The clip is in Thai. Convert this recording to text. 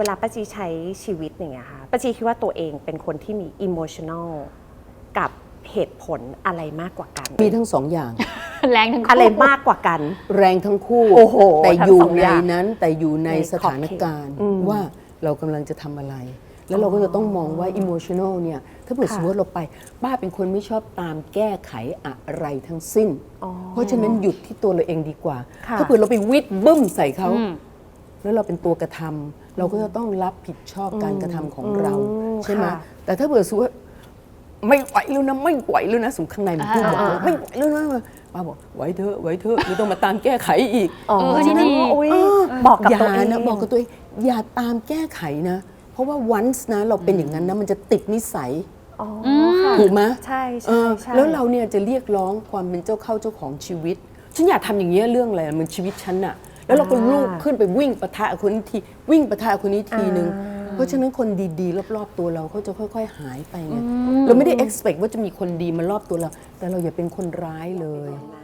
เวลาป้าจีใช้ชีวิตอย่างเงี้ยค่ะป้าจีคิดว่าตัวเองเป็นคนที่มีอิโมชัน a ลกับเหตุผลอะไรมากกว่ากัน มีทั้งสองอย่าง แรงทั้งคู่อะไรมากกว่ากัน แรงทั้งคู่โอ้โหแต่ทั้งอยู่สองในอย่างนั้นแต่อยู่ในในสถานการณ์อืมว่าเรากำลังจะทำอะไร แล้วเราก็จะต้องมองว่าอิโมชัน a ลเนี่ย ถ้าเกิดค่ะสมมติเราไปป้าเป็นคนไม่ชอบตามแก้ไขอะไรทั้งสิ้นอ๋อเพราะฉะนั้นหยุดที่ตัวเราเองดีกว่าค่ะถ้าเกิดเราไปวิดบึ้มใส่เขาอืม แล้วเราเป็นตัวกระทำเราก็จะต้องรับผิดชอบการกระทำของเราอืมใช่ไหมค่ะแต่ถ้าเกิดสมมติว่าไม่ไหวแล้วนะไม่ไหวแล้วนะสมมติข้างในมันพูดบอกว่าไม่ไหวแล้วนะป้าบอกไหวเถอะไหวเถอะไม่ต้องมาตามแก้ไขอีกอ๋อเออดีๆโอ้ยเออบอกกับอย่าตัวเองนะบอกกับตัวเองอย่าตามแก้ไขนะ เพราะว่า once นะเราเป็นอย่างนั้นนะมันจะติดนิสัยอ๋อค่ะถูกไหมใช่เอใช่อใช่แล้วเราเนี่ยจะเรียกร้องความเป็นเจ้าเข้าเจ้าของชีวิต ฉันอยากทำอย่างเงี้ยเรื่องอะไรมันชีวิตฉันอะ แล้วเราก็ลูกขึ้นไปวิ่งปะทะกับคนนี้ทีวิ่งปะทะกับคนนี้ทีนึง เพราะฉะนั้นคนดีๆ รอบๆตัวเราเขาจะค่อย ๆ หายไปไงเราไม่ได้ expect ว่าจะมีคนดีมารอบตัวเรา แต่เราอย่าเป็นคนร้ายเลยนะ